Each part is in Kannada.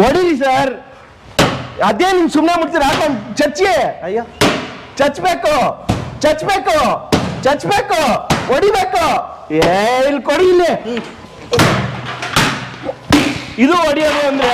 ಹೊಡೀರಿ ಸರ್. ಅದೇ ನಿಮ್ ಸುಮ್ಮನೆ ಮುಟ್ತೀರ? ಹಾಕೊಂಡು ಚಚ್ಚಿ ಅಯ್ಯೋ. ಚಚ್ಬೇಕು ಚಚ್ಬೇಕು ಚಚ್ಬೇಕು ಹೊಡಿಬೇಕು. ಏ ಇಲ್ಲಿ ಕೊಡಿ ಇಲ್ಲಿ. ಇದು ಹೊಡಿಯೋದು ಅಂದ್ರೆ.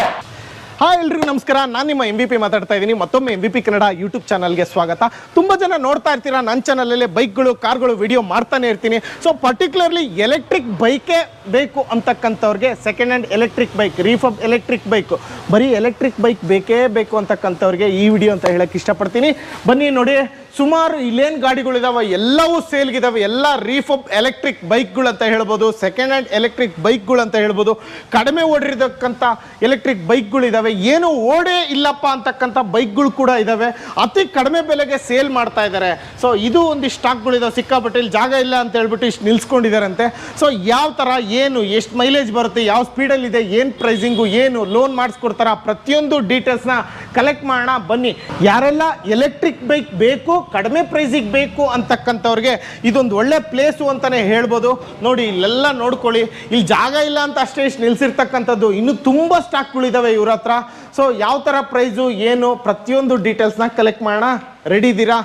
ಹಾಯ್ ಎಲ್ರಿಗೂ ನಮಸ್ಕಾರ. ನಾನು ನಿಮ್ಮ ಎಂ ಬಿ ಪಿ ಮಾತಾಡ್ತಾ ಇದ್ದೀನಿ. ಮತ್ತೊಮ್ಮೆ M B P Kannada YouTube ಚಾನಲ್ಗೆ ಸ್ವಾಗತ. ತುಂಬ ಜನ ನೋಡ್ತಾ ಇರ್ತೀರಾ. ನನ್ನ ಚಾನಲಲ್ಲೇ ಬೈಕ್ಗಳು ಕಾರ್ಗಳು ವಿಡಿಯೋ ಮಾಡ್ತಾನೆ ಇರ್ತೀನಿ. ಸೊ ಪರ್ಟಿಕ್ಯುಲರ್ಲಿ ಎಲೆಕ್ಟ್ರಿಕ್ ಬೈಕೇ ಬೇಕು ಅಂತಕ್ಕಂಥವ್ರಿಗೆ second hand electric bike refurb electric bike ಬರೀ ಎಲೆಕ್ಟ್ರಿಕ್ ಬೈಕ್ ಬೇಕೇ ಬೇಕು ಅಂತಕ್ಕಂಥವ್ರಿಗೆ ಈ ವಿಡಿಯೋ ಅಂತ ಹೇಳಕ್ಕೆ ಇಷ್ಟಪಡ್ತೀನಿ. ಬನ್ನಿ ನೋಡಿ, ಸುಮಾರು ಇಲ್ಲೇನು ಗಾಡಿಗಳಿದಾವೆ ಎಲ್ಲವೂ ಸೇಲ್ಗಿದಾವೆ ಎಲ್ಲ ರೀಫಬ್ ಎಲೆಕ್ಟ್ರಿಕ್ ಬೈಕ್ಗಳು ಅಂತ ಹೇಳ್ಬೋದು ಸೆಕೆಂಡ್ ಹ್ಯಾಂಡ್ ಎಲೆಕ್ಟ್ರಿಕ್ ಬೈಕ್ಗಳು ಅಂತ ಹೇಳ್ಬೋದು, ಕಡಿಮೆ ಓಡಿರ್ತಕ್ಕಂಥ ಎಲೆಕ್ಟ್ರಿಕ್ ಬೈಕ್ಗಳು ಇದಾವೆ, ಏನು ಓಡೇ ಇಲ್ಲಪ್ಪ ಅಂತಕ್ಕಂಥ ಬೈಕ್ಗಳು ಕೂಡ ಇದ್ದಾವೆ ಅತಿ ಕಡಿಮೆ ಬೆಲೆಗೆ ಸೇಲ್ ಮಾಡ್ತಾ ಇದ್ದಾರೆ ಸೊ ಇದು ಒಂದಿಷ್ಟು ಸ್ಟಾಕ್ಗಳಿದಾವೆ ಸಿಕ್ಕಾಪಟ್ಟೆ ಇಲ್ಲಿ ಜಾಗ ಇಲ್ಲ ಅಂತ ಹೇಳ್ಬಿಟ್ಟು ಇಷ್ಟು ನಿಲ್ಸ್ಕೊಂಡಿದ್ದಾರಂತೆ ಸೊ ಯಾವ ಥರ ಏನು, ಎಷ್ಟು ಮೈಲೇಜ್ ಬರುತ್ತೆ, ಯಾವ ಸ್ಪೀಡಲ್ಲಿದೆ ಏನು ಪ್ರೈಸಿಂಗು ಏನು ಲೋನ್ ಮಾಡಿಸ್ಕೊಡ್ತಾರ, ಪ್ರತಿಯೊಂದು ಡೀಟೇಲ್ಸ್ನ ಕಲೆಕ್ಟ್ ಮಾಡೋಣ. ಬನ್ನಿ, ಯಾರೆಲ್ಲ ಎಲೆಕ್ಟ್ರಿಕ್ ಬೈಕ್ ಬೇಕು, ಕಡಿಮೆ ಪ್ರೈಸಿಗೆ ಬೇಕು ಅಂತಕ್ಕಂಥವ್ರಿಗೆ ಇದೊಂದು ಒಳ್ಳೆ ಪ್ಲೇಸು ಅಂತಲೇ ಹೇಳ್ಬೋದು. ನೋಡಿ, ಇಲ್ಲೆಲ್ಲ ನೋಡ್ಕೊಳ್ಳಿ ಇಲ್ಲಿ ಜಾಗ ಇಲ್ಲ ಅಂತ ಅಷ್ಟೇ ಇಷ್ಟು ನಿಲ್ಸಿರ್ತಕ್ಕಂಥದ್ದು. ಇನ್ನೂ ತುಂಬ ಸ್ಟಾಕ್ಗಳಿದ್ದಾವೆ ಇವ್ರ ಹತ್ರ. ಸೊ ಯಾವ ಥರ ಪ್ರೈಸು ಏನು, ಪ್ರತಿಯೊಂದು ಡೀಟೇಲ್ಸ್ನ ಕಲೆಕ್ಟ್ ಮಾಡೋಣ. ರೆಡಿ ಇದ್ದೀರಾ?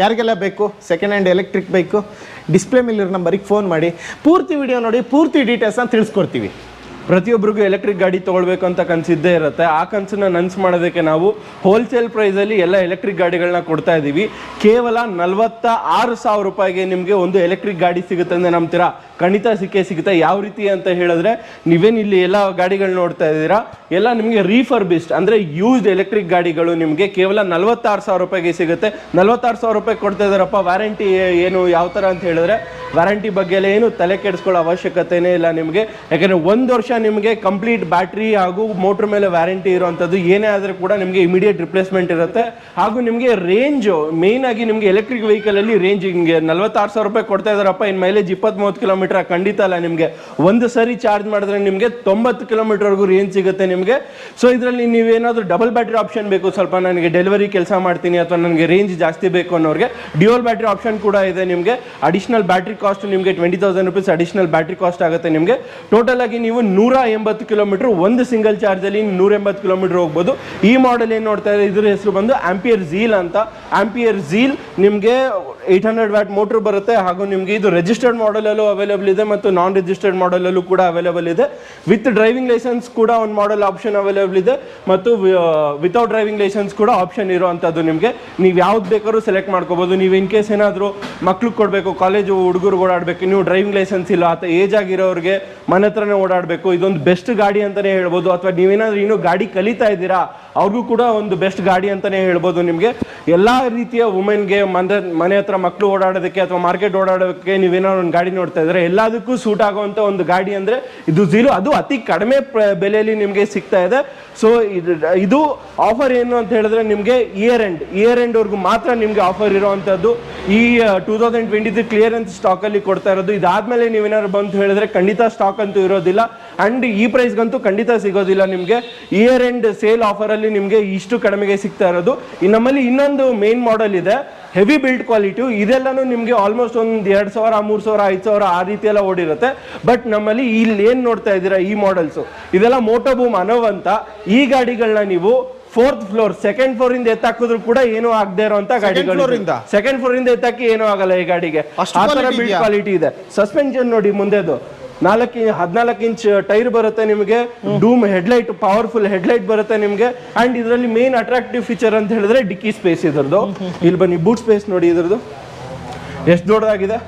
ಯಾರಿಗೆಲ್ಲ ಬೇಕು? Second hand electric bike? Display ಮೇಲಿರೋ ನಂಬರಿಗೆ ಫೋನ್ ಮಾಡಿ. ಪೂರ್ತಿ ವಿಡಿಯೋ ನೋಡಿ, ಪೂರ್ತಿ ಡೀಟೇಲ್ಸ್ನ ತಿಳಿಸ್ಕೊಡ್ತೀವಿ. ಪ್ರತಿಯೊಬ್ಬರಿಗೂ ಎಲೆಕ್ಟ್ರಿಕ್ ಗಾಡಿ ತೊಗೊಳ್ಬೇಕು ಅಂತ ಕನ್ಸಿದ್ದೇ ಇರುತ್ತೆ. ಆ ಕನ್ಸನ್ನ ನನ್ಸು ಮಾಡೋದಕ್ಕೆ ನಾವು ಹೋಲ್ಸೇಲ್ ಪ್ರೈಸಲ್ಲಿ ಎಲ್ಲ ಎಲೆಕ್ಟ್ರಿಕ್ ಗಾಡಿಗಳನ್ನ ಕೊಡ್ತಾ ಇದ್ದೀವಿ ಕೇವಲ ನಲವತ್ತ ಆರು ಸಾವಿರ ರೂಪಾಯಿಗೆ ನಿಮಗೆ ಒಂದು ಎಲೆಕ್ಟ್ರಿಕ್ ಗಾಡಿ ಸಿಗುತ್ತೆ ಅಂದರೆ ನಂಬ್ತೀರಾ? ಖಂಡಿತ ಸಿಕ್ಕೇ ಸಿಗುತ್ತೆ. ಯಾವ ರೀತಿ ಅಂತ ಹೇಳಿದ್ರೆ, ನೀವೇನು ಇಲ್ಲಿ ಎಲ್ಲ ಗಾಡಿಗಳು ನೋಡ್ತಾ ಇದ್ದೀರಾ? ಎಲ್ಲ ನಿಮಗೆ ರೀಫರ್ಬಿಸ್ಟ್ ಅಂದರೆ ಯೂಸ್ಡ್ ಎಲೆಕ್ಟ್ರಿಕ್ ಗಾಡಿಗಳು ನಿಮಗೆ ಕೇವಲ ನಲವತ್ತಾರು ಸಾವಿರ ರೂಪಾಯಿಗೆ ಸಿಗುತ್ತೆ. ನಲವತ್ತಾರು ಸಾವಿರ ರೂಪಾಯಿ ಕೊಡ್ತಾ ಇದ್ದಾರಪ್ಪ ವ್ಯಾರಂಟಿ ಏನು ಯಾವ ಥರ ಅಂತ ಹೇಳಿದ್ರೆ ವ್ಯಾರಂಟಿ ಬಗ್ಗೆ ಏನು ತಲೆ ಕೆಡಿಸ್ಕೊಳ್ಳೋ ಅವಶ್ಯಕತೆನೇ ಇಲ್ಲ ನಿಮಗೆ. ಯಾಕಂದರೆ ಒಂದು ವರ್ಷ ನಿಮಗೆ ಕಂಪ್ಲೀಟ್ ಬ್ಯಾಟ್ರಿ ಹಾಗೂ ಮೋಟ್ರ್ ಮೇಲೆ ವ್ಯಾರಂಟಿ ಇರುವಂಥದ್ದು ಏನೇ ಆದರೂ ಕೂಡ ನಿಮಗೆ ಇಮಿಡಿಯೇಟ್ ರಿಪ್ಲೇಸ್ಮೆಂಟ್ ಇರುತ್ತೆ. ಹಾಗೂ ನಿಮಗೆ ರೇಂಜು ಮೇನ್ ಆಗಿ ನಿಮಗೆ ಎಲೆಕ್ಟ್ರಿಕ್ ವೆಹಿಕಲಲ್ಲಿ ರೇಂಜ್ ನಿಮಗೆ ನಲ್ವತ್ತಾರು ಸಾವಿರ ರೂಪಾಯಿ ಕೊಡ್ತಾ ಇದ್ದಾರಪ್ಪ. ಇನ್ನು ಮೈಲೇಜ್ ಇಪ್ಪತ್ತ್ ಮೂವತ್ತು ಕಿಲೋಮೀಟರ್ ಖಂಡಿತ ಅಲ್ಲ ನಿಮಗೆ. ಒಂದು ಸರಿ ಚಾರ್ಜ್ ಮಾಡಿದ್ರೆ ನಿಮಗೆ ತೊಂಬತ್ತು ಕಿಲೋಮೀಟರ್ವರೆಗೂ ರೇಂಜ್ ಸಿಗುತ್ತೆ ನಿಮಗೆ. ಸೊ ಇದರಲ್ಲಿ ನೀವೇನಾದರೂ ಡಬಲ್ ಬ್ಯಾಟ್ರಿ ಆಪ್ಷನ್ ಬೇಕು. ಸ್ವಲ್ಪ ನನಗೆ ಡೆಲಿವರಿ ಕೆಲಸ ಮಾಡ್ತೀನಿ ಅಥವಾ ನನಗೆ ರೇಂಜ್ ಜಾಸ್ತಿ ಬೇಕು ಅನ್ನೋರಿಗೆ ಡ್ಯೂಯಲ್ ಬ್ಯಾಟ್ರಿ ಆಪ್ಷನ್ ಕೂಡ ಇದೆ ನಿಮಗೆ. ಅಡಿಷನಲ್ ಬ್ಯಾಟ್ರಿ ಕಾಸ್ಟ್ ನಿಮಗೆ twenty thousand rupees additional battery cost ಆಗುತ್ತೆ ನಿಮಗೆ. ಟೋಟಲ್ ಆಗಿ ನೀವು ನೂರ ಎಂಬತ್ತು ಕಿಲೋಮೀಟರ್ ಒಂದು ಸಿಂಗಲ್ ಚಾರ್ಜಲ್ಲಿ ನೂರ ಎಂಬತ್ತು ಕಿಲೋಮೀಟರ್ ಹೋಗ್ಬೋದು. ಈ ಮಾಡೆಲ್ ಏನು ನೋಡ್ತಾ ಇದೆ ಇದ್ರ ಹೆಸರು ಬಂದು ಆಂಪಿಯರ್ ಝೀಲ್ ಅಂತ. ಆಂಪಿಯರ್ ಝೀಲ್ ನಿಮಗೆ ಏಯ್ಟ್ ಹಂಡ್ರೆಡ್ ವ್ಯಾಟ್ ಮೋಟ್ರ್ ಬರುತ್ತೆ. ಹಾಗೂ ನಿಮಗೆ ಇದು ರಿಜಿಸ್ಟರ್ಡ್ ಮಾಡೆಲಲ್ಲೂ ಅವೈಲೇಬಲ್ ಇದೆ ಮತ್ತು ನಾನ್ ರಿಜಿಸ್ಟರ್ಡ್ ಮಾಡೆಲಲ್ಲೂ ಕೂಡ ಅವೈಲೇಬಲ್ ಇದೆ. ವಿತ್ ಡ್ರೈವಿಂಗ್ ಲೈಸೆನ್ಸ್ ಕೂಡ ಒಂದು ಮಾಡೆಲ್ ಆಪ್ಷನ್ ಅವೈಲೇಬಲ್ ಇದೆ. ಮತ್ತು ವಿತೌಟ್ ಡ್ರೈವಿಂಗ್ ಲೈಸೆನ್ಸ್ ಕೂಡ ಆಪ್ಷನ್ ಇರುವಂಥದ್ದು ನಿಮಗೆ. ನೀವು ಯಾವ್ದು ಬೇಕಾದ್ರೂ ಸೆಲೆಕ್ಟ್ ಮಾಡ್ಕೋಬೋದು. ನೀವು ಇನ್ ಕೇಸ್ ಏನಾದರೂ ಮಕ್ಳಿಗೆ ಕೊಡಬೇಕು ಕಾಲೇಜು ಹುಡುಗರು ಓಡಾಡಬೇಕು, ನೀವು ಡ್ರೈವಿಂಗ್ ಲೈಸೆನ್ಸ್ ಇಲ್ಲ ಅಥವಾ ಏಜ್ ಆಗಿರೋರಿಗೆ ಮನೆ ಹತ್ರನೇ ಓಡಾಡಬೇಕು ಇದೊಂದು ಬೆಸ್ಟ್ ಗಾಡಿ ಅಂತಲೇ ಹೇಳ್ಬೋದು, ಅಥವಾ ನೀವೇನಾದ್ರೂ ಇನ್ನೂ ಗಾಡಿ ಕಲಿತಾ ಇದ್ದೀರಾ, ಅವ್ರಿಗೂ ಕೂಡ ಒಂದು ಬೆಸ್ಟ್ ಗಾಡಿ ಅಂತಲೇ ಹೇಳ್ಬೋದು ನಿಮಗೆ. ಎಲ್ಲ ರೀತಿಯ ವುಮೆನ್ಗೆ ಮನೆ ಮನೆ ಹತ್ರ ಮಕ್ಕಳು ಓಡಾಡೋದಕ್ಕೆ ಅಥವಾ ಮಾರ್ಕೆಟ್ ಓಡಾಡೋದಕ್ಕೆ ನೀವೇನಾದ್ರು ಒಂದು ಗಾಡಿ ನೋಡ್ತಾ ಇದ್ರೆ, ಎಲ್ಲದಕ್ಕೂ ಸೂಟ್ ಆಗುವಂಥ ಒಂದು ಗಾಡಿ ಅಂದರೆ ಇದು ಝೀರೋ ಅದು ಅತಿ ಕಡಿಮೆ ಬೆಲೆಯಲ್ಲಿ ನಿಮಗೆ ಸಿಗ್ತಾ ಇದೆ. ಸೊ ಇದು ಇದು ಆಫರ್ ಏನು ಅಂತ ಹೇಳಿದ್ರೆ ನಿಮಗೆ ಇಯರ್ ಎಂಡ್ ಇಯರ್ ಎಂಡ್ವರೆಗೂ ಮಾತ್ರ ನಿಮಗೆ ಆಫರ್ ಇರುವಂಥದ್ದು. ಈ two thousand twenty three clearance ಸ್ಟಾಕಲ್ಲಿ ಕೊಡ್ತಾ ಇರೋದು. ಇದಾದ್ಮೇಲೆ ನೀವೇನಾದ್ರು ಬಂತು ಹೇಳಿದ್ರೆ ಖಂಡಿತ ಸ್ಟಾಕ್ ಅಂತೂ ಇರೋದಿಲ್ಲ. ಅಂಡ್ ಈ ಪ್ರೈಸ್ಗಂತೂ ಖಂಡಿತ ಸಿಗೋದಿಲ್ಲ ನಿಮಗೆ. ಇಯರ್ ಎಂಡ್ ಸೇಲ್ ಆಫರಲ್ಲಿ ನಿಮಗೆ ಇಷ್ಟು ಕಡಿಮೆಗೆ ಸಿಗ್ತಾ ಇರೋದು. ನಮ್ಮಲ್ಲಿ ಇನ್ನೊಂದು ಮೇನ್ ಮಾಡೆಲ್ ಇದೆ. ಹೆವಿ ಬಿಲ್ಡ್ ಕ್ವಾಲಿಟಿ ಇದೆಲ್ಲನೂ ನಿಮಗೆ ಆಲ್ಮೋಸ್ಟ್ ಒಂದು ಎರಡು ಸಾವಿರ ಮೂರು ಸಾವಿರ ಐದು ಸಾವಿರ ಆ ರೀತಿ ಎಲ್ಲ ಓಡಿರುತ್ತೆ. ಬಟ್ ನಮ್ಮಲ್ಲಿ ಇಲ್ಲಿ ಏನು ನೋಡ್ತಾ ಇದ್ದೀರಾ ಈ ಮಾಡೆಲ್ಸು ಇದೆಲ್ಲ ಮೋಟೋಬೂಮ್ ಬೂಮ್ ಅಂತ ಈ ಗಾಡಿಗಳನ್ನ ನೀವು ಫೋರ್ತ್ ಫ್ಲೋರ್ ಸೆಕೆಂಡ್ ಫ್ಲೋರ್ ಇಂದ ಎತ್ತಾಕಿದ್ರು ಕೂಡ ಏನು ಆಗದೆ ಇರುವಂತ ಗಾಡಿಗಳು ಸೆಕೆಂಡ್ ಫ್ಲೋರ್ ಇಂದ? ಎತ್ತಾಕಿ ಏನೂ ಆಗಲ್ಲ ಈ ಗಾಡಿಗೆ. ಆ ಬಿಲ್ಡ್ ಕ್ವಾಲಿಟಿ ಇದೆ. ಸಸ್ಪೆನ್ಷನ್ ನೋಡಿ ಮುಂದೆದು. ನಾಲ್ಕು ಹದಿನಾಲ್ಕು ಇಂಚ್ ಟೈರ್ ಬರುತ್ತೆ ನಿಮಗೆ. ಡೂಮ್ ಹೆಡ್ಲೈಟ್, ಪವರ್ಫುಲ್ ಹೆಡ್ಲೈಟ್ ಬರುತ್ತೆ ನಿಮಗೆ. ಅಂಡ್ ಇದರಲ್ಲಿ ಮೇನ್ ಅಟ್ರಾಕ್ಟಿವ್ ಫೀಚರ್ ಅಂತ ಹೇಳಿದ್ರೆ ಡಿಕ್ಕಿ ಸ್ಪೇಸ್ ಇದ್ರದ್ದು. ಇಲ್ಲಿ ಬನ್ನಿ ಬೂಟ್ ಸ್ಪೇಸ್ ನೋಡಿ ಇದ್ರದ್ದು. ಎಷ್ಟು ದೊಡ್ಡದಾಗಿದೆ?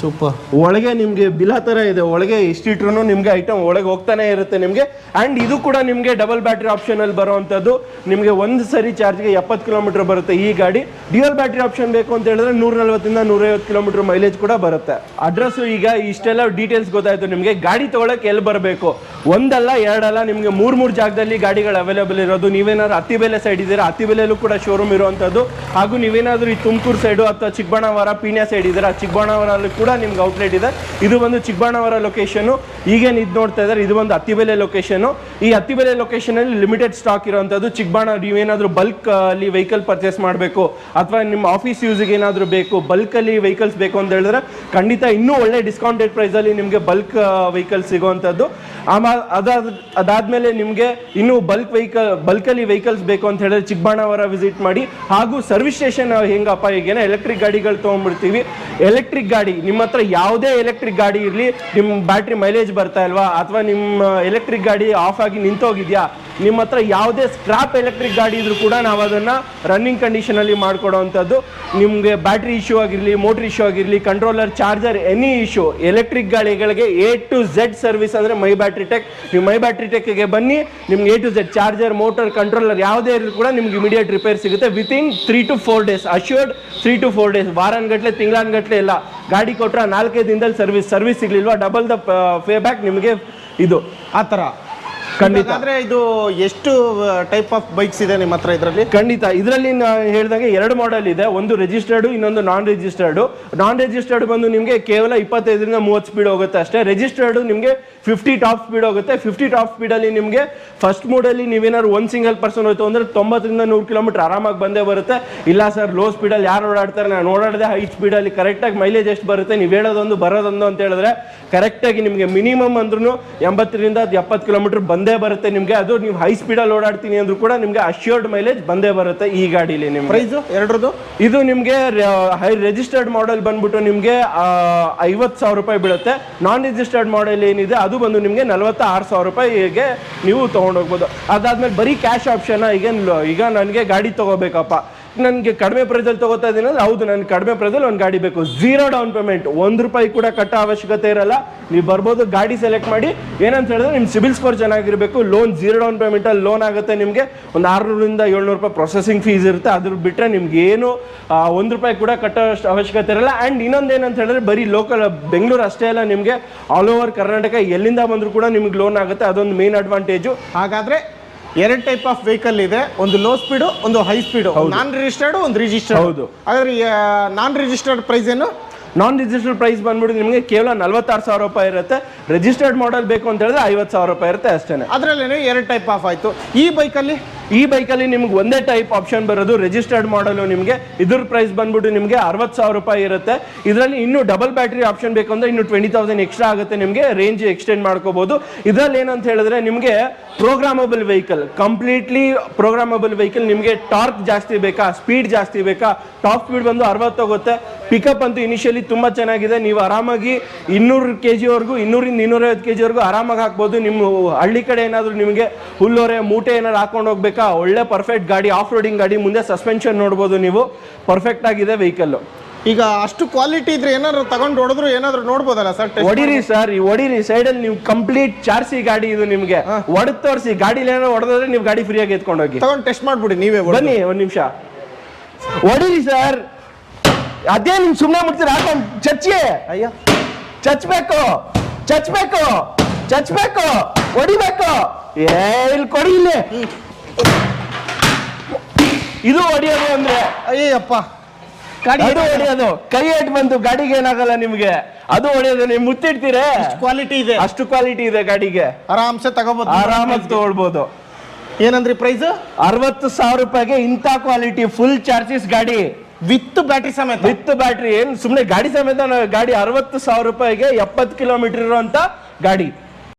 ಸೂಪರ್ ಒಳಗೆ ನಿಮಗೆ ಬಿಲ ಥರ ಇದೆ. ಒಳಗೆ ಎಷ್ಟಿಟ್ರು ನಿಮಗೆ ಐಟಮ್ ಒಳಗೆ ಹೋಗ್ತಾನೆ ಇರುತ್ತೆ ನಿಮಗೆ. ಆ್ಯಂಡ್ ಇದು ಕೂಡ ನಿಮಗೆ ಡಬಲ್ ಬ್ಯಾಟ್ರಿ ಆಪ್ಷನಲ್ಲಿ ಬರುವಂಥದ್ದು ನಿಮಗೆ ಒಂದು ಸರಿ ಚಾರ್ಜ್ಗೆ ಎಪ್ಪತ್ತು ಕಿಲೋಮೀಟರ್ ಬರುತ್ತೆ ಈ ಗಾಡಿ. ಡ್ಯೂಯಲ್ ಬ್ಯಾಟ್ರಿ ಆಪ್ಷನ್ ಬೇಕು ಅಂತ ಹೇಳಿದ್ರೆ ನೂರ ನಲ್ವತ್ತಿಂದ ನೂರೈವತ್ತು ಕಿಲೋಮೀಟರ್ ಮೈಲೇಜ್ ಕೂಡ ಬರುತ್ತೆ. ಅಡ್ರೆಸ್ಸು ಈಗ ಇಷ್ಟೆಲ್ಲ ಡೀಟೇಲ್ಸ್ ಗೊತ್ತಾಯ್ತು ನಿಮಗೆ. ಗಾಡಿ ತೊಗೊಳಕ್ಕೆ ಎಲ್ಲಿ ಬರಬೇಕು? ಒಂದಲ್ಲ, ಎರಡಲ್ಲ, ನಿಮಗೆ ಮೂರು ಮೂರು ಜಾಗದಲ್ಲಿ ಗಾಡಿಗಳು ಅವೈಲೇಬಲ್ ಇರೋದು. ನೀವೇನಾದ್ರು ಅತ್ತಿಬೆಲೆ ಸೈಡ್ ಇದ್ದೀರಾ? ಅತ್ತಿಬೆಲೆಯಲ್ಲೂ ಕೂಡ ಶೋರೂಮ್ ಇರುವಂಥದ್ದು ಹಾಗೂ ನೀವೇನಾದರೂ ಈ ತುಮಕೂರು ಸೈಡು ಅಥವಾ ಚಿಕ್ಕಬಣ್ಣವರ ಪೀಣ್ಯ ಸೈಡ್ ಇದ್ದೀರಾ? ಚಿಕ್ಕಬಳ್ಳಾವರಲ್ಲಿ ಕೂಡ ನಿಮ್ಗೆ ಔಟ್ಲೆಟ್ ಇದೆ. ಇದು ಬಂದು ಚಿಕ್ಕಬಾಣವರ ಲೊಕೇಶನ್ ಈಗೇನು ಇದು ನೋಡ್ತಾ ಇದ್ದಾರೆ. ಇದು ಒಂದು ಅತ್ತಿಬೆಲೆ ಲೊಕೇಶನ್ ಈ ಅತ್ತಿಬೆಲೆ ಲೊಕೇಶನ್ ಅಲ್ಲಿ ಲಿಮಿಟೆಡ್ ಸ್ಟಾಕ್ ಇರುವಂತದ್ದು ಚಿಕ್ಕಬಾಣ ನೀವೇನಾದ್ರೂ ಬಲ್ಕ್ ಅಲ್ಲಿ ವೆಹಿಕಲ್ ಪರ್ಚೇಸ್ ಮಾಡಬೇಕು ಅಥವಾ ನಿಮ್ಮ ಆಫೀಸ್ ಯೂಸಿಗೆ ಏನಾದರೂ ಬೇಕು ಬಲ್ಕ್ ಅಲ್ಲಿ ವೆಹಿಕಲ್ಸ್ ಬೇಕು ಅಂತ ಹೇಳಿದ್ರೆ ಖಂಡಿತ ಇನ್ನೂ ಒಳ್ಳೆ ಡಿಸ್ಕೌಂಟೆಡ್ ಪ್ರೈಸ್ ಅಲ್ಲಿ ನಿಮಗೆ ಬಲ್ಕ್ ವೆಹಿಕಲ್ಸ್ ಸಿಗುವಂಥದ್ದು ಆಮೇಲೆ ಅದಾದ, ಅದಾದ್ಮೇಲೆ ನಿಮಗೆ ಇನ್ನೂ ಬಲ್ಕ್ ವೆಹಿಕಲ್ ಬಲ್ಕಲ್ಲಿ ವೆಹಿಕಲ್ಸ್ ಬೇಕು ಅಂತ ಹೇಳಿದ್ರೆ ಚಿಕ್ಕಬಾಣವರ ವಿಸಿಟ್ ಮಾಡಿ. ಹಾಗೂ ಸರ್ವಿಸ್ ಸ್ಟೇಷನ್ ಹೆಂಗಪ್ಪ, ಈಗೇನೆ ಎಲೆಕ್ಟ್ರಿಕ್ ಗಾಡಿಗಳು ತೊಗೊಂಡ್ಬಿಡ್ತೀವಿ. ಎಲೆಕ್ಟ್ರಿಕ್ ಗಾಡಿ ನಿಮ್ಮ ಹತ್ರ ಯಾವುದೇ ಎಲೆಕ್ಟ್ರಿಕ್ ಗಾಡಿ ಇರಲಿ ನಿಮ್ಮ ಬ್ಯಾಟ್ರಿ ಮೈಲೇಜ್ ಬರ್ತಾ ಇಲ್ವಾ, ಅಥವಾ ನಿಮ್ಮ ಎಲೆಕ್ಟ್ರಿಕ್ ಗಾಡಿ ಆಫ್ ಆಗಿ ನಿಂತೋಗಿದ್ಯಾ ನಿಮ್ಮ ಹತ್ರ ಯಾವುದೇ ಸ್ಕ್ರಾಪ್ ಎಲೆಕ್ಟ್ರಿಕ್ ಗಾಡಿ ಇದ್ರೂ ಕೂಡ ನಾವು ಅದನ್ನು ರನ್ನಿಂಗ್ ಕಂಡೀಷನಲ್ಲಿ ಮಾಡಿಕೊಡೋವಂಥದ್ದು. ನಿಮಗೆ ಬ್ಯಾಟ್ರಿ ಇಶ್ಯೂ ಆಗಿರಲಿ ಮೋಟ್ರ್ ಇಶ್ಯೂ ಆಗಿರಲಿ controller charger any issue electric ಗಾಡಿಗಳಿಗೆ A to Z service ಅಂದರೆ ಮೈ ಬ್ಯಾಟ್ರಿ ಟೆಕ್ ನೀವು ಮೈ ಬ್ಯಾಟ್ರಿ ಟೆಕ್ಗೆ ಬನ್ನಿ, ನಿಮ್ಗೆ A to Z charger motor controller ಯಾವುದೇ ಇರಲಿ ಕೂಡ ನಿಮ್ಗೆ ಇಮಿಡಿಯೇಟ್ ರಿಪೇರ್ ಸಿಗುತ್ತೆ within three to four days assured three to four days ವಾರನ್ಗಟ್ಲೆ, ತಿಂಗಳನ್ಗಟ್ಲೆ ಇಲ್ಲ. ಗಾಡಿ ಕೊಟ್ಟರೆ ನಾಲ್ಕೈದು ದಿನದಲ್ಲಿ ಸರ್ವಿಸ್ ಸರ್ವಿಸ್ ಸಿಗ್ಲಿಲ್ವಾ? ಡಬಲ್ ದ ಫೇ ಬ್ಯಾಕ್ ನಿಮಗೆ ಇದು. ಆ ಥರ. ಖಂಡಿತ. ಅಂದ್ರೆ ಇದು ಎಷ್ಟು ಟೈಪ್ ಆಫ್ ಬೈಕ್ಸ್ ಇದೆ ನಿಮ್ಮ ಹತ್ರ ಇದರಲ್ಲಿ? ಖಂಡಿತ. ಇದರಲ್ಲಿ ಹೇಳಿದಂಗೆ ಎರಡು ಮಾಡೆಲ್ ಇದೆ. ಒಂದು ರಿಜಿಸ್ಟರ್ಡ್ ಇನ್ನೊಂದು ನಾನ್ ರಿಜಿಸ್ಟರ್ಡ್ ನಾನ್ ರಿಜಿಸ್ಟರ್ಡ್ ಬಂದು ನಿಮಗೆ ಕೇವಲ ಇಪ್ಪತ್ತೈದರಿಂದ ಮೂವತ್ತು ಸ್ಪೀಡ್ ಹೋಗುತ್ತೆ ಅಷ್ಟೇ. ರಿಜಿಸ್ಟರ್ಡ್ ನಿಮಗೆ ಫಿಫ್ಟಿ ಟಾಪ್ ಸ್ಪೀಡ್ ಹೋಗುತ್ತೆ. ಫಿಫ್ಟಿ ಟಾಪ್ ಸ್ಪೀಡಲ್ಲಿ ನಿಮಗೆ ಫಸ್ಟ್ ಮೋಡಲ್ಲಿ ನೀವೇನಾದ್ರು ಒಂದು ಸಿಂಗಲ್ ಪರ್ಸನ್ ಹೋಯ್ತು ಅಂದ್ರೆ ತೊಂಬತ್ತರಿಂದ ನೂರು ಕಿಲೋಮೀಟರ್ ಆರಾಮಾಗಿ ಬಂದೇ ಬರುತ್ತೆ. ಇಲ್ಲ ಸರ್ ಲೋ ಸ್ಪೀಡಲ್ಲಿ ಯಾರು ಓಡಾಡ್ತಾರೆ ನಾನು ಓಡಾಡದೆ ಹೈ ಸ್ಪೀಡಲ್ಲಿ ಕರೆಕ್ಟಾಗಿ ಮೈಲೇಜ್ ಎಷ್ಟು ಬರುತ್ತೆ ನೀವು ಹೇಳೋದೊಂದು ಬರೋದೊಂದು ಅಂತ ಹೇಳಿದ್ರೆ ಕರೆಕ್ಟಾಗಿ ನಿಮಗೆ ಮಿನಿಮಮ್ ಅಂದ್ರೂ ಎಂಬತ್ತರಿಂದ ಎಪ್ಪತ್ತು ಕಿಲೋಮೀಟರ್ ಬಂದೇ ಬರುತ್ತೆ ನಿಮಗೆ. ಅದು ನೀವು ಹೈ ಸ್ಪೀಡಲ್ಲಿ ಓಡಾಡ್ತೀನಿ ಅಂದ್ರೂ ಕೂಡ ನಿಮಗೆ ಅಶ್ಯೂರ್ಡ್ ಮೈಲೇಜ್ ಬಂದೇ ಬರುತ್ತೆ ಈ ಗಾಡೀಲಿ ನಿಮ್ಗೆ. ಪ್ರೈಸು ಎರಡರದು ಇದು ನಿಮಗೆ ಹೈ ರಿಜಿಸ್ಟರ್ಡ್ ಮಾಡೆಲ್ ಬಂದ್ಬಿಟ್ಟು ನಿಮಗೆ ಐವತ್ತು ಸಾವಿರ ರೂಪಾಯಿ ಬೀಳುತ್ತೆ. ನಾನ್ ರಿಜಿಸ್ಟರ್ಡ್ ಮಾಡೆಲ್ ಏನಿದೆ ಅದು ಬಂದು ನಿಮಗೆ ನಲವತ್ತ ಆರು ಸಾವಿರ ರೂಪಾಯಿಗೆ ನೀವು ತೊಗೊಂಡೋಗ್ಬೋದು. ಅದಾದ್ಮೇಲೆ ಬರೀ ಕ್ಯಾಶ್ ಆಪ್ಷನ್ ಈಗ ಈಗ ನನಗೆ ಗಾಡಿ ತಗೋಬೇಕಪ್ಪ. ನನಗೆ ಕಡಿಮೆ ಪ್ರೈಸಲ್ಲಿ ತಗೋತಾ ಇದ್ದೀನಿ ಅಂದ್ರೆ ಹೌದು, ನನಗೆ ಕಡಿಮೆ ಪ್ರೈಸಲ್ಲಿ ಒಂದು ಗಾಡಿ ಬೇಕು. ಝೀರೋ ಡೌನ್ ಪೇಮೆಂಟ್ ಒಂದು ರೂಪಾಯಿ ಕೂಡ ಕಟ್ಟೋ ಅವಶ್ಯಕತೆ ಇರಲ್ಲ. ನೀವು ಬರ್ಬೋದು ಗಾಡಿ ಸೆಲೆಕ್ಟ್ ಮಾಡಿ. ಏನಂತ ಹೇಳಿದ್ರೆ ನಿಮ್ಮ ಸಿಬಿಲ್ ಸ್ಕೋರ್ ಚೆನ್ನಾಗಿರಬೇಕು. ಲೋನ್ ಝೀರೋ ಡೌನ್ ಪೇಮೆಂಟಲ್ಲಿ ಲೋನ್ ಆಗುತ್ತೆ ನಿಮಗೆ. ಒಂದು ಆರುನೂರಿಂದ ಏಳ್ನೂರು ರೂಪಾಯಿ ಪ್ರೊಸೆಸಿಂಗ್ ಫೀಸ್ ಇರುತ್ತೆ. ಅದ್ರ ಬಿಟ್ಟರೆ ನಿಮ್ಗೆ ಏನು ಒಂದು ರೂಪಾಯಿ ಕೂಡ ಕಟ್ಟೋ ಅವಶ್ಯಕತೆ ಇರಲ್ಲ. ಆ್ಯಂಡ್ ಇನ್ನೊಂದು ಏನಂತ ಹೇಳಿದ್ರೆ ಬರೀ ಲೋಕಲ್ ಬೆಂಗಳೂರು ಅಷ್ಟೇ ಅಲ್ಲ ನಿಮಗೆ ಆಲ್ ಓವರ್ ಕರ್ನಾಟಕ ಎಲ್ಲಿಂದ ಬಂದರೂ ಕೂಡ ನಿಮ್ಗೆ ಲೋನ್ ಆಗುತ್ತೆ. ಅದೊಂದು ಮೇನ್ ಅಡ್ವಾಂಟೇಜು ಹಾಗಾದ್ರೆ ಎರಡು ಟೈಪ್ ಆಫ್ ವೆಹಿಕಲ್ ಇದೆ. ಒಂದು ಲೋ ಸ್ಪೀಡು ಒಂದು ಹೈ ಸ್ಪೀಡು ನಾನ್ ರಿಜಿಸ್ಟರ್ಡ್ ಒಂದು ರಿಜಿಸ್ಟರ್ಡ್ ಹೌದು. ಹಾಗಾದ್ರೆ ನಾನ್ ರಿಜಿಸ್ಟರ್ಡ್ ಪ್ರೈಸ್ ಏನು? ನಾನ್ ರಿಜಿಸ್ಟರ್ಡ್ ಪ್ರೈಸ್ ಬಂದ್ಬಿಟ್ಟು ನಿಮಗೆ ಕೇವಲ ನಲ್ವತ್ತಾರು ಸಾವಿರ ರೂಪಾಯಿ ಇರುತ್ತೆ. ರಿಜಿಸ್ಟರ್ಡ್ ಮಾಡಲ್ ಬೇಕು ಅಂತ ಹೇಳಿದ್ರೆ ಐವತ್ತು ಸಾವಿರ ರೂಪಾಯಿ ಇರುತ್ತೆ ಅಷ್ಟೇ ಅದರಲ್ಲೇನು ಎರಡು ಟೈಪ್ ಆಫ್ ಆಯ್ತು. ಈ ಬೈಕಲ್ಲಿ ಈ ಬೈಕಲ್ಲಿ ನಿಮ್ಗೆ ಒಂದೇ ಟೈಪ್ ಆಪ್ಷನ್ ಬರೋದು ರಿಜಿಸ್ಟರ್ಡ್ ಮಾಡಲು ನಿಮಗೆ. ಇದ್ರ ಪ್ರೈಸ್ ಬಂದ್ಬಿಟ್ಟು ನಿಮಗೆ ಅರವತ್ತು ಸಾವಿರ ರೂಪಾಯಿ ಇರುತ್ತೆ. ಇದರಲ್ಲಿ ಇನ್ನೂ ಡಬಲ್ ಬ್ಯಾಟ್ರಿ ಆಪ್ಷನ್ ಬೇಕು ಅಂದ್ರೆ ಇನ್ನು ಟ್ವೆಂಟಿ ತೌಸಂಡ್ ಎಕ್ಸ್ಟ್ರಾ ಆಗುತ್ತೆ ನಿಮಗೆ ರೇಂಜ್ ಎಕ್ಸ್ಟೆಂಡ್ ಮಾಡ್ಕೋಬಹುದು ಇದರಲ್ಲಿ ಏನಂತ ಹೇಳಿದ್ರೆ ನಿಮಗೆ programmable vehicle completely programmable vehicle ನಿಮಗೆ ಟಾರ್ಕ್ ಜಾಸ್ತಿ ಬೇಕಾ ಸ್ಪೀಡ್ ಜಾಸ್ತಿ ಬೇಕಾ ಟಾಪ್ ಸ್ಪೀಡ್ ಬಂದು ಅರವತ್ತು ಹೋಗುತ್ತೆ. ಪಿಕಪ್ ಅಂತೂ ಇನಿಷಿಯಲಿ ತುಂಬ ಚೆನ್ನಾಗಿದೆ. ನೀವು ಆರಾಮಾಗಿ ಇನ್ನೂರು ಕೆ ಜಿವರೆಗೂ ಇನ್ನೂರಿಂದ ಇನ್ನೂರೈವತ್ತು ಕೆ ಜಿವರೆಗೂ ಆರಾಮಾಗಿ ಹಾಕ್ಬೋದು. ನಿಮ್ಮ ಹಳ್ಳಿ ಕಡೆ ಏನಾದರೂ ನಿಮಗೆ ಹುಲ್ಲೋರೆ, ಮೂಟೆ ಏನಾದ್ರು ಹಾಕೊಂಡು ಹೋಗ್ಬೇಕಾ? ಒಳ್ಳೆ ಪರ್ಫೆಕ್ಟ್ ಗಾಡಿ ಆಫ್ ರೋಡಿಂಗ್ ಗಾಡಿ ಮುಂದೆ ಸಸ್ಪೆನ್ಷನ್ ನೋಡ್ಬೋದು ನೀವು. ಪರ್ಫೆಕ್ಟ್ ಆಗಿದೆ ವೆಹಿಕಲ್ ಈಗ ಅಷ್ಟು ಕ್ವಾಲಿಟಿ ಇದ್ರೆ ಏನಾದ್ರು ತಗೊಂಡು ಹೊಡೆದ್ರು ಏನಾದ್ರು ನೋಡ್ಬೋದಲ್ಲ ಸರ್ ಹೊಡಿರಿ ಸರ್ ಈ ಹೊಡಿರಿ ಸೈಡಲ್ಲಿ ನೀವು ಕಂಪ್ಲೀಟ್ ಚಾರ್ಸಿ ಗಾಡಿ ಇದು ನಿಮಗೆ. ಹೊಡೆದು ತೋರಿಸಿ ಗಾಡಿಲಿ ಏನೋ ಹೊಡೆದ್ರೆ ನೀವು ಗಾಡಿ ಫ್ರೀಯಾಗಿ ಎತ್ಕೊಂಡು ಹೋಗಿ ತಗೊಂಡು ಟೆಸ್ಟ್ ಮಾಡ್ಬಿಡಿ ನೀವೇ. ಬನ್ನಿ ಒಂದು ನಿಮಿಷ. ಹೊಡಿರಿ ಸರ್ ಅದೇ ನಿಮ್ ಸುಮ್ಮನೆ ಮುಟ್ತೀರ ಹಾಕೊಂಡು ಚಚ್ಚಿ ಅಯ್ಯ. ಚಚ್ಬೇಕು ಚಚ್ಬೇಕು ಚಚ್ಬೇಕು ಹೊಡಿಬೇಕು. ಏ ಇಲ್ಲಿ ಕೊಡಿ ಇಲ್ಲಿ. ಇದು ಹೊಡಿಯೋದು ಅಂದ್ರೆ? ಅಯ್ಯಪ್ಪ ಗಾಡಿ ಅದು ಹೊಡಿಯೋದು ಕೈ ಏಟ್ ಬಂತು? ಗಾಡಿಗೆ ಏನಾಗಲ್ಲ ನಿಮ್ಗೆ? ಅದು ಹೊಡಿಯೋದು ನೀವು ಮುತ್ತಿಡ್ತೀರೇ? ಕ್ವಾಲಿಟಿ ಇದೆ. ಅಷ್ಟು ಕ್ವಾಲಿಟಿ ಇದೆ ಗಾಡಿಗೆ. ಆರಾಮ್ಸೆ ತಗೋಬಹುದು ಆರಾಮಾಗಿ ತಗೊಳ್ಬೋದು. ಏನಂದ್ರಿ ಪ್ರೈಸ್ ಅರವತ್ತು ಸಾವಿರ ರೂಪಾಯಿಗೆ ಇಂಥ ಕ್ವಾಲಿಟಿ ಫುಲ್ ಚಾರ್ಜಸ್ ಗಾಡಿ. ವಿತ್ ಬ್ಯಾಟ್ರಿ ಸಮೇತ? ವಿತ್ ಬ್ಯಾಟ್ರಿ ಏನ್ ಸುಮ್ನೆ ಗಾಡಿ ಸಮೇತ ಗಾಡಿ ಅರವತ್ತು ಸಾವಿರ ರೂಪಾಯಿಗೆ ಎಪ್ಪತ್ತು ಕಿಲೋಮೀಟರ್ ಇರುವಂತ ಗಾಡಿ.